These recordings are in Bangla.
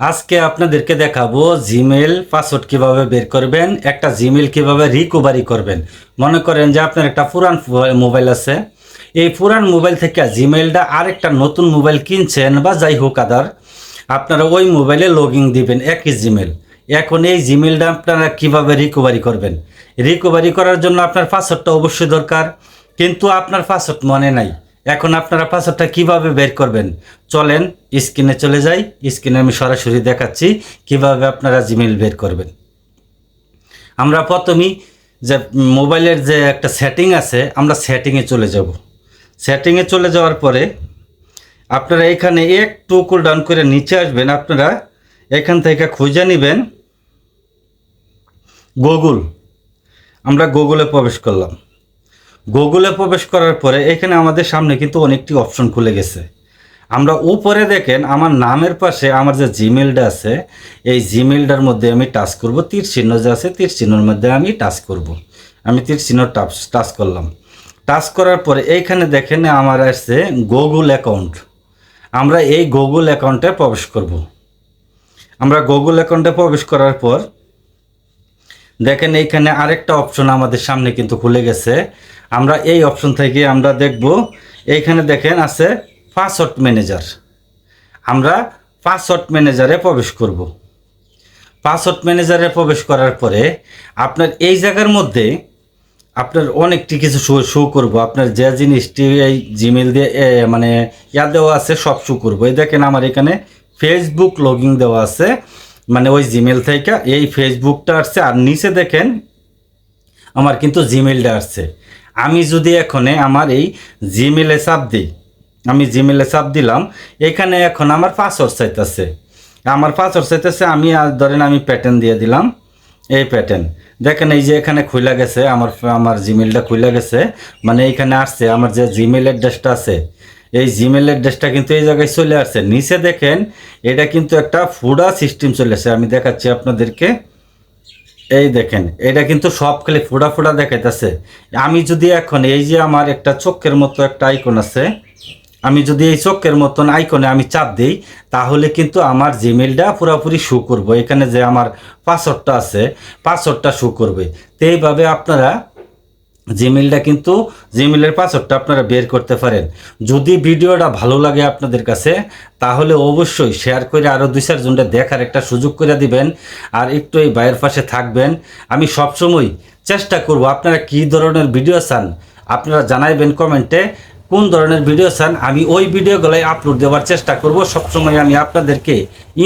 আজকে আপনাদেরকে দেখাবো জিমেল পাসওয়ার্ড কীভাবে বের করবেন, একটা জিমেল কীভাবে রিকভারি করবেন। মনে করেন যে আপনার একটা পুরান মোবাইল আছে। এই পুরান মোবাইল থেকে জিমেলটা আরেকটা নতুন মোবাইল কিনছেন বা যাই হোক আদার, আপনারা ওই মোবাইলে লগ ইন দিবেন, একই জিমেল এখন এই জিমেলটা আপনারা কীভাবে রিকভারি করবেন? রিকভারি করার জন্য আপনার পাসওয়ার্ডটা অবশ্যই দরকার, কিন্তু আপনার পাসওয়ার্ড মনে নাই। এখন আপনারা পাসওয়ার্ডটা কীভাবে বের করবেন? চলেন, স্ক্রিনে চলে যাই। স্ক্রিনে আমি সরাসরি দেখাচ্ছি কীভাবে আপনারা জিমেল বের করবেন। আমরা প্রথমেই যে মোবাইলের যে একটা সেটিং আছে, আমরা সেটিংয়ে চলে যাব। সেটিংয়ে চলে যাওয়ার পরে আপনারা এখানে একটু কুল ডাউন করে নিচে আসবেন। আপনারা এখান থেকে খুঁজে নেবেন গুগল আমরা গুগলে প্রবেশ করলাম। গুগলে প্রবেশ করার পরে এখানে আমাদের সামনে কিন্তু অনেকটি অপশন খুলে গেছে। আমরা উপরে দেখেন আমার নামের পাশে আমার যে জিমেলটা আছে, এই জিমেলটার মধ্যে আমি টাচ করব, তীর চিহ্ন যে আছে তীর চিহ্নের মধ্যে আমি টাচ করব। আমি তীর চিহ্ন টাচ টাচ করলাম। টাচ করার পরে এইখানে দেখেন আমার আসছে গুগল অ্যাকাউন্ট আমরা এই গুগল অ্যাকাউন্টে প্রবেশ করব। আমরা গুগল অ্যাকাউন্টে প্রবেশ করার পর দেখেন এইখানে আরেকটা অপশন আমাদের সামনে কিন্তু খুলে গেছে। আমরা এই অপশন থেকে আমরা দেখব, এইখানে দেখেন আছে পাসওয়ার্ড ম্যানেজার আমরা পাসওয়ার্ড ম্যানেজারে প্রবেশ করব। পাসওয়ার্ড ম্যানেজারে প্রবেশ করার পরে আপনার এই জায়গার মধ্যে আপনার অনেকটি কিছু শো শো করব। আপনার যে জিনিসটি এই জিমেল দিয়ে মানে ইয়া দেওয়া আছে সব শো করব। এই দেখেন আমার এখানে ফেসবুক লগিং দেওয়া আছে। মানে ওই জিমেল থেকে এই ফেসবুকটা আসছে, আর নিচে দেখেন আমার কিন্তু জিমেলটা আসছে। আমি যদি এখানে আমার এই জিমেলে চাপ দিই, আমি জিমেলে চাপ দিলাম, এখানে এখন আমার পাসওয়ার্ড চাইতেছে। আমার পাসওয়ার্ড চাইতেছে, আমি ধরেন আমি প্যাটার্ন দিয়ে দিলাম, এই প্যাটার্ন দেখেন এই যে এখানে খুলে গেছে, আমার আমার জিমেলটা খুলে গেছে মানে এইখানে আসছে, আমার যে জিমেল অ্যাড্রেসটা আছে এই জিমেল অ্যাড্রেসটা কিন্তু এই জায়গায় চলে আসছে। নিচে দেখেন, এটা কিন্তু একটা ফুডা সিস্টেম চলে আসছে। আমি দেখাচ্ছি আপনাদেরকে। এই দেখেন, এটা কিন্তু সব খালি ফোড়া ফোড়া দেখাইতেছে। আমি যদি এখন এই যে আমার একটা চোখের মতো একটা আইকন আছে, আমি যদি এই চোখের মতন আইকনে আমি চাপ দিই, তাহলে কিন্তু আমার জিমেলটা পুরোপুরি শু করব। এখানে যে আমার পাসওয়ার্ডটা আছে পাসওয়ার্ডটা শু করবে। তো এইভাবে আপনারা জিমেলটা কিন্তু জিমেলের পাসওয়ার্ডটা আপনারা বের করতে পারেন। যদি ভিডিওটা ভালো লাগে আপনাদের কাছে, তাহলে অবশ্যই শেয়ার করে আরও দুই চারজনটা দেখার একটা সুযোগ করে দিবেন আর একটু এই বাইরের পাশে থাকবেন। আমি সবসময় চেষ্টা করব আপনারা কী ধরনের ভিডিও চান, আপনারা জানাইবেন কমেন্টে কোন ধরনের ভিডিও চান, আমি ওই ভিডিওগুলোই আপলোড দেওয়ার চেষ্টা করব। সবসময় আমি আপনাদেরকে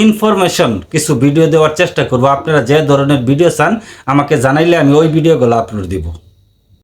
ইনফরমেশন কিছু ভিডিও দেওয়ার চেষ্টা করব। আপনারা যে ধরনের ভিডিও চান, আমাকে জানাইলে আমি ওই ভিডিওগুলো আপলোড দিব।